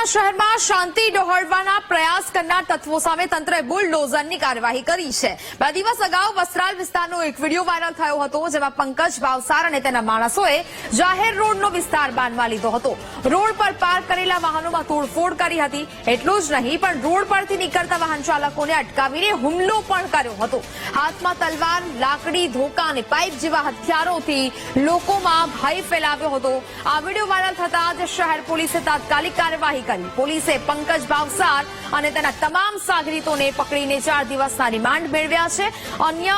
વડોદરા શહેરમાં શાંતિ ડહોળવાના પ્રયાસ કરનાર તત્વો સામે તંત્રએ બુલડોઝરની કાર્યવાહી કરી છે. બે દિવસ અગાઉ વસ્ત્રાલ વિસ્તારનો એક વીડિયો વાયરલ થયો હતો, જેમાં પંકજ ભાવસાર અને તેના માણસોએ જાહેર રોડનો વિસ્તાર બાંધવા લીધો હતો. રોડ પર પાર્ક કરેલા વાહનોમાં તોડફોડ કરી હતી. એટલું જ નહીં, પણ રોડ પરથી નીકળતા વાહન ચાલકોને અટકાવીને હુમલો પણ કર્યો હતો. હાથમાં તલવાર, લાકડી, ધોકા અને પાઇપ જેવા હથિયારોથી લોકોમાં ભય ફેલાવ્યો હતો. આ વીડિયો વાયરલ થતા જ શહેર પોલીસે તાત્કાલિક કાર્યવાહી કરી પોલીસે પંકજ ભાવસાર અને તેના તમામ સાગરીતોને પકડીને ચાર દિવસના રિમાન્ડ મેળવ્યા છે. અન્ય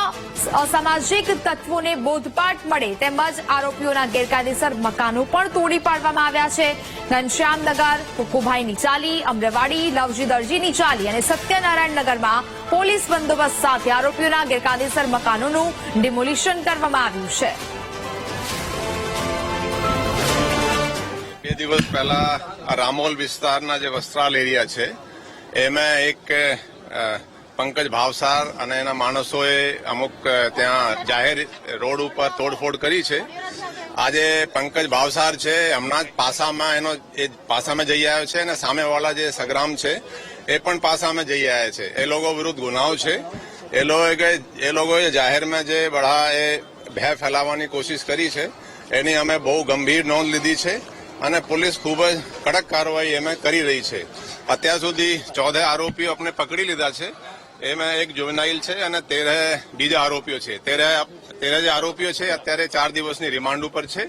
સામાજિક તત્વોને બોધપાઠ મળે તેમજ આરોપીઓના ગેરકાયદેસર મકાનો પણ તોડી પાડવામાં આવ્યા છે. ઘનશ્યામનગર, કુકુભાઈની ચાલી, અમરેવાડી, લવજી દરજીની ચાલી અને સત્યનારાયણ નગરમાં પોલીસ બંદોબસ્ત સાથે આરોપીઓના ગેરકાયદેસર મકાનોનું ડિમોલિશન કરવામાં આવ્યું છે. બે દિવસ પહેલા રામોલ વિસ્તારના જે વસ્ત્રાલ એરિયા છે, એમાં એક પંકજ ભાવસાર અને એના માણસોએ અમુક ત્યાં જાહેર રોડ ઉપર તોડફોડ કરી છે. આજે પંકજ ભાવસાર છે, હમણાં જ પાસામાં એનો, એ પાસામાં જઈ આવ્યો છે અને સામેવાળા જે સંગ્રામ છે, એ પણ પાસામાં જઈ આવ્યા છે. એ લોકો વિરુદ્ધ ગુનાઓ છે. એ લોકોએ એ લોકોએ જાહેરમાં જે બઢા એ ભય ફેલાવવાની કોશિશ કરી છે. એની અમે બહુ ગંભીર નોંધ લીધી છે. અને પોલીસ ખૂબ જ કડક કાર્યવાહી એમાં કરી રહી છે. અત્યાર સુધી ચૌદ આરોપીઓ આપણે પકડી લીધા છે. એમાં એક જુવેનાઇલ છે અને તેરે બીજા આરોપીઓ છે. તેરે તેરે જે આરોપીઓ છે, અત્યારે ચાર દિવસની રિમાન્ડ ઉપર છે.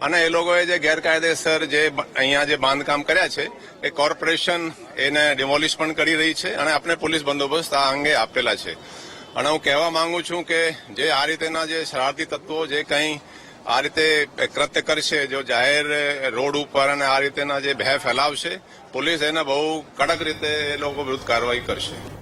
અને એ લોકોએ જે ગેરકાયદેસર જે અહીંયા જે બાંધકામ કર્યા છે, એ કોર્પોરેશન એને ડિમોલિશ પણ કરી રહી છે અને આપણે પોલીસ બંદોબસ્ત આ અંગે આપેલા છે. અને હું કહેવા માંગુ છું કે જે આ રીતેના જે શરારતી તત્વો જે કંઈ આ રીતે કૃત્ય કરશે જો જાહેર રોડ ઉપર અને આ રીતેના જે ભય ફેલાવશે, પોલીસ એને બહુ કડક રીતે એ લોકો વિરુદ્ધ કાર્યવાહી કરશે.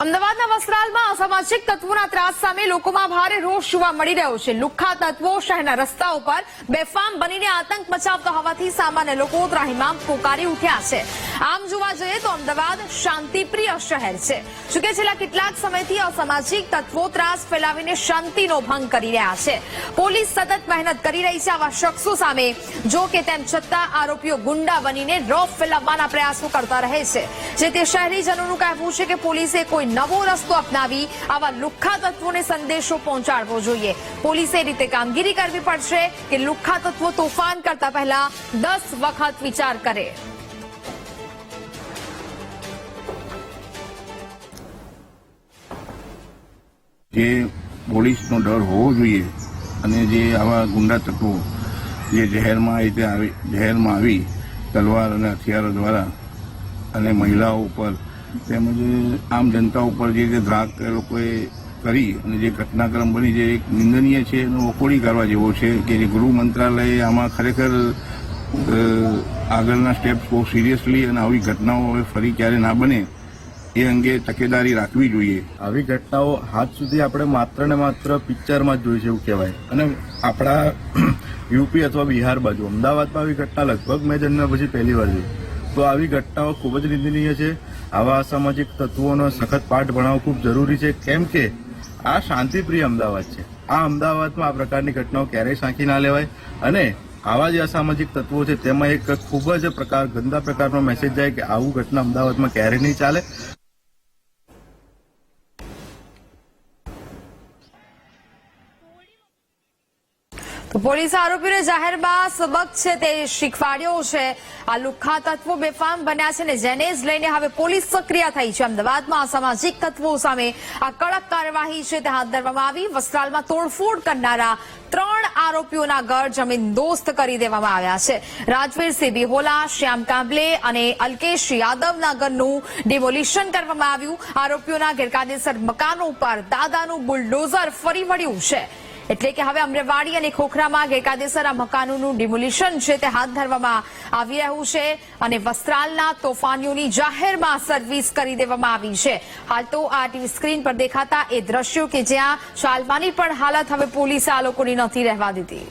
અમદાવાદના વસ્ત્રાલમાં અસામાજિક તત્વોના ત્રાસ સામે લોકોમાં ભારે રોષ જોવા મળી રહ્યો છે. લુખ્ખા તત્વો શહેરના રસ્તાઓ પર બેફામ બનીને આતંક મચાવતા હોવાથી સામાન્ય લોકો ત્રાહિમામ પોકારી ઉઠ્યા છે. આમ જોવા જઈએ તો અમદાવાદ શાંતિપ્રિય શહેર છે. જોકે છેલ્લા કેટલાક સમયથી અસામાજિક તત્વો ત્રાસ ફેલાવીને શાંતિનો ભંગ કરી રહ્યા છે. પોલીસ સતત મહેનત કરી રહી છે આવા શખ્સો સામે, જો કે તેમ છતાં આરોપીઓ ગુંડા બનીને રોફ ફેલાવવાના પ્રયાસો કરતા રહે છે. જે તે શહેરીજનોનું કહેવું છે કે પોલીસે કોઈ નવો રસ્તો અપનાવી આવા લુખ્ખા તત્વોને સંદેશો પહોંચાડવો જોઈએ. પોલીસે રીતે કામગીરી કરવી પડશે કે લુખ્ખા તત્વો તોફાન કરતા પહેલા દસ વખત વિચાર કરે. જે પોલીસનો ડર હોવો જોઈએ અને જે આવા ગુંડા તત્વો જે જહેરમાં રીતે આવી જહેરમાં આવી તલવાર અને હથિયારો દ્વારા અને મહિલાઓ ઉપર તેમજ આમ જનતા ઉપર જે રીતે ધ્રાક એ લોકોએ કરી અને જે ઘટનાક્રમ બની જે એક નિંદનીય છે એનો વખોડી કરવા જેવો છે કે જે ગૃહ મંત્રાલયે આમાં ખરેખર આગળના સ્ટેપ્સ બહુ સિરિયસલી અને આવી ઘટનાઓ હવે ફરી ક્યારે ના બને એ અંગે તકેદારી રાખવી જોઈએ. આવી ઘટનાઓ હાથ સુધી આપણે માત્ર ને માત્ર પિક્ચરમાં જ જોઈ છે એવું કહેવાય. અને આપણા યુપી અથવા બિહાર બાજુ, અમદાવાદમાં આવી ઘટના લગભગ મેં જન્મ્યા પછી પહેલી વાર જોઈ. તો આવી ઘટનાઓ ખૂબ જ નિંદનીય છે. આવા અસામાજિક તત્વોનો સખત પાઠ ભણાવવો ખૂબ જરૂરી છે. કેમ કે આ શાંતિપ્રિય અમદાવાદ છે. આ અમદાવાદમાં આ પ્રકારની ઘટનાઓ ક્યારેય સાંખી ના લેવાય અને આવા જે અસામાજિક તત્વો છે, તેમાં એક ખૂબ જ પ્રકાર, ગંદા પ્રકારનો મેસેજ જાય કે આવું ઘટના અમદાવાદમાં ક્યારેય નહીં ચાલે. પોલીસે આરોપીને જાહેરમાં સબક છે તે શીખવાડ્યો છે. આ લુખ્ખા તત્વો બેફામ બન્યા છે ને જેને જ લઈને હવે પોલીસ સક્રિય થઈ છે. અમદાવાદમાં અસામાજિક તત્વો સામે આ કડક કાર્યવાહી છે તે હાથ ધરવામાં આવી. વસ્ત્રાલમાં તોડફોડ કરનારા ત્રણ આરોપીઓના ઘર જમીન દોસ્ત કરી દેવામાં આવ્યા છે. રાજવીરસિંહ બિહોલા, શ્યામ કાંબલે અને અલ્કેશ યાદવના ઘરનું ડિમોલિશન કરવામાં આવ્યું. આરોપીઓના ગેરકાયદેસર મકાનો પર દાદાનું બુલડોઝર ફરી વળ્યું છે. એટલે કે હવે અમરેવાડી અને ખોખરામાં ગેરકાયદેસર આ મકાનોનું ડિમોલિશન છે, તે હાથ ધરવામાં આવી રહ્યું છે અને વસ્ત્રાલના તોફાનીઓની જાહેરમાં સર્વિસ કરી દેવામાં આવી છે. હાલ તો આ ટીવી સ્ક્રીન પર દેખાતા એ દ્રશ્યો કે જ્યાં ચાલવાની પણ હાલત હવે પોલીસે આ લોકોની નથી રહેવા દીધી.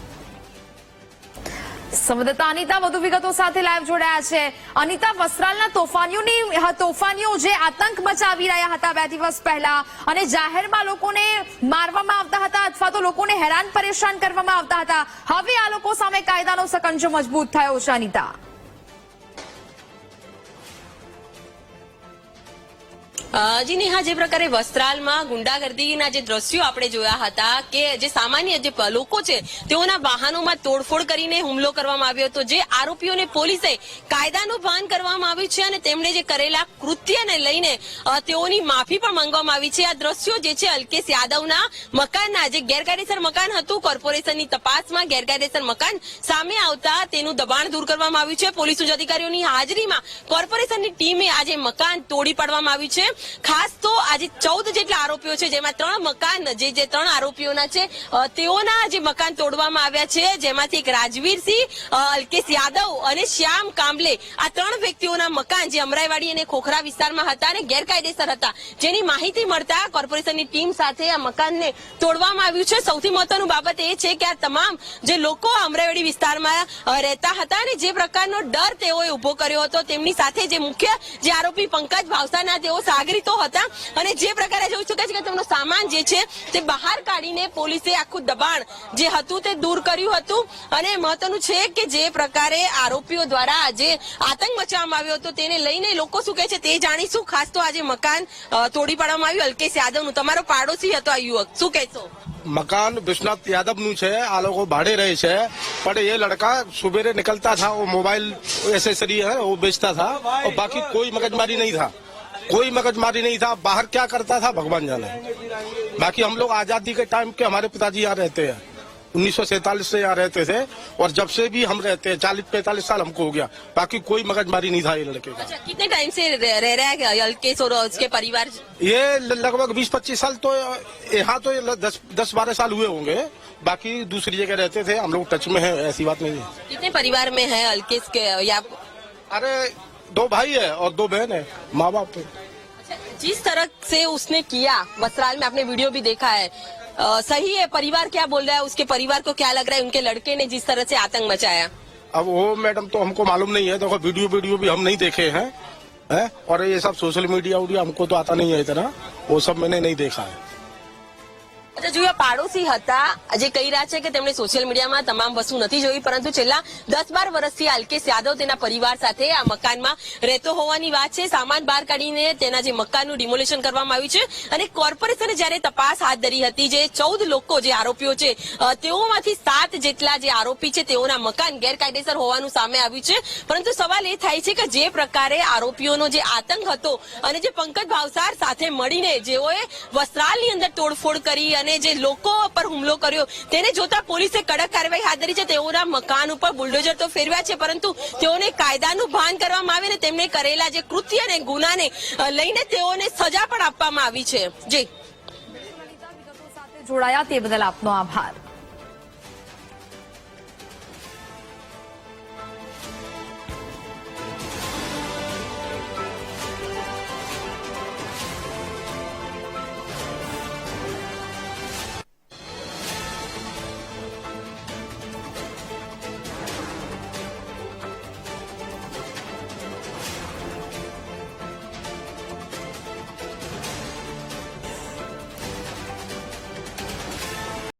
સંવાદદાતા અનિતા વધુ વિગતો સાથે લાઈવ જોડાયા છે. અનિતા, વસ્ત્રાલના તોફાનીઓની તોફાનીઓ જે આતંક મચાવી રહ્યા હતા બે દિવસ પહેલા અને જાહેરમાં લોકોને મારવામાં આવતા હતા અથવા તો લોકોને હેરાન પરેશાન કરવામાં આવતા હતા. હવે આ લોકો સામે કાયદાનો સકંજો મજબૂત થયો છે, અનિતા. જી નેહા જે પ્રકારે વસ્ત્રાલમાં ગુંડાગર્દીના જે દ્રશ્યો આપણે જોયા હતા કે જે સામાન્ય જે લોકો છે, તેઓના વાહનોમાં તોડફોડ કરીને હુમલો કરવામાં આવ્યો હતો. જે આરોપીઓને પોલીસે કાયદાનું ભાન કરવામાં આવ્યું છે અને તેમણે જે કરેલા કૃત્યને લઈને તેઓની માફી પણ માંગવામાં આવી છે. આ દ્રશ્યો જે છે, અલ્કેશ યાદવના મકાનના, જે ગેરકાયદેસર મકાન હતું, કોર્પોરેશનની તપાસમાં ગેરકાયદેસર મકાન સામે આવતા તેનું દબાણ દૂર કરવામાં આવ્યું છે. પોલીસ ઉચ્ચ અધિકારીઓની હાજરીમાં કોર્પોરેશનની ટીમે આજે મકાન તોડી પાડવામાં આવ્યું છે. ખાસ તો આજે ચૌદ જેટલા આરોપીઓ છે, જેમાં ત્રણ મકાન, જે જે ત્રણ આરોપીઓના છે તેઓના જે મકાન તોડવામાં આવ્યા છે, જેમાંથી એક રાજવીરસિંહ અલ્કેશ યાદવ અને શ્યામ કાંબલે. આ ત્રણ વ્યક્તિઓના મકાન જે અમરાઈવાડી અને ખોખરા વિસ્તારમાં હતા અને ગેરકાયદેસર હતા. જેની માહિતી મળતા કોર્પોરેશનની ટીમ સાથે આ મકાનને તોડવામાં આવ્યું છે. સૌથી મહત્વનું બાબત એ છે કે આ તમામ જે લોકો અમરાઈવાડી વિસ્તારમાં રહેતા હતા અને જે પ્રકારનો ડર તેઓએ ઊભો કર્યો હતો, તેમની સાથે જે મુખ્ય જે આરોપી પંકજ ભાવસાના, તેઓ સાગરીતો હતા અને જે પ્રકારે જોઈ શકાય છે કે તેમનો સામાન જે છે તે બહાર કાઢીને પોલીસે આખું દબાણ જે હતું તે દૂર કર્યું હતું અને મહત્વનું છે કે જે પ્રકારે આરોપીઓ દ્વારા જે આતંક મચાવવામાં આવ્યો હતો તેને લઈને લોકો શું કહે છે તે જાણીશું ખાસ તો આજે મકાન અ, તોડી પાડવામાં આવ્યું અલ્કેશ યાદવનું તમારો પાડોશી હતો આ યુવક શું કહેશો મકાન વિશ્વનાથ યાદવ નું છે આ લોકો ભાડે રહે છે પણ ये लड़का सुबेरे निकलता था वो मोबाइल एसेसरी है वो बेचता था और बाकी कोई मगजमारी नहीं था कोई मगजमारी नहीं था बाहर क्या करता था भगवान जाने। बाकी हम लोग आज़ादी के टाइम के हमारे पिताजी यहाँ रहते हैं। उन्नीस से यहाँ रहते थे और जब से भी हम रहते हैं चालीस पैंतालीस साल हमको हो गया। बाकी कोई मगजमारी नहीं था ये लड़के का। अच्छा कितने टाइम से रह रह रहा है अल्केश और उसके परिवार? ये लगभग बीस पच्चीस साल तो यहाँ तो दस दस बारह साल हुए होंगे। बाकी दूसरी जगह रहते थे हम लोग टच में है ऐसी बात नहीं है। कितने परिवार में है अल्केश के या अरे दो भाई है और दो बहन है माँ बाप है जिस तरह से उसने किया वस्त्राल में आपने वीडियो भी देखा है अ, सही है परिवार क्या बोल रहा है उसके परिवार को क्या लग रहा है उनके लड़के ने जिस तरह से आतंक मचाया? अब वो मैडम तो हमको मालूम नहीं है देखो तो वीडियो वीडियो भी हम नहीं देखे हैं हैं? और ये सब सोशल मीडिया उडिया हमको तो आता नहीं है इतना वो सब मैंने नहीं देखा है। અચ્છા જોઈએ પાડોશી હતા, જે કહી રહ્યા છે કે તેમણે સોશિયલ મીડિયામાં તમામ વસ્તુ નથી જોઈ, પરંતુ છેલ્લા દસ બાર વર્ષથી અલ્કેશ યાદવ તેના પરિવાર સાથે આ મકાનમાં રહેતો હોવાની વાત છે. સામાન બહાર કાઢીને તેના જે મકાનનું ડિમોલેશન કરવામાં આવ્યું છે અને કોર્પોરેશને જ્યારે તપાસ હાથ ધરી હતી, જે ચૌદ લોકો જે આરોપીઓ છે તેઓમાંથી સાત જેટલા જે આરોપી છે, તેઓના મકાન ગેરકાયદેસર હોવાનું સામે આવ્યું છે. પરંતુ સવાલ એ થાય છે કે જે પ્રકારે આરોપીઓનો જે આતંક હતો અને જે પંકજ ભાવસાર સાથે મળીને જેઓએ વસ્ત્રાલની અંદર તોડફોડ કરી અને જે લોકો પર હુમલો કર્યો, તેને જોતા પોલીસે કડક કાર્યવાહી હાથ ધરી છે. તેઓના મકાન ઉપર બુલડોઝર તો ફેરવ્યા છે, પરંતુ તેઓને કાયદાનું ભાન કરવામાં આવે ને તેમણે કરેલા જે કૃત્ય અને ગુનાને લઈને તેઓને સજા પણ આપવામાં આવી છે. જી. જોડાયા તે બદલ આપનો આભાર.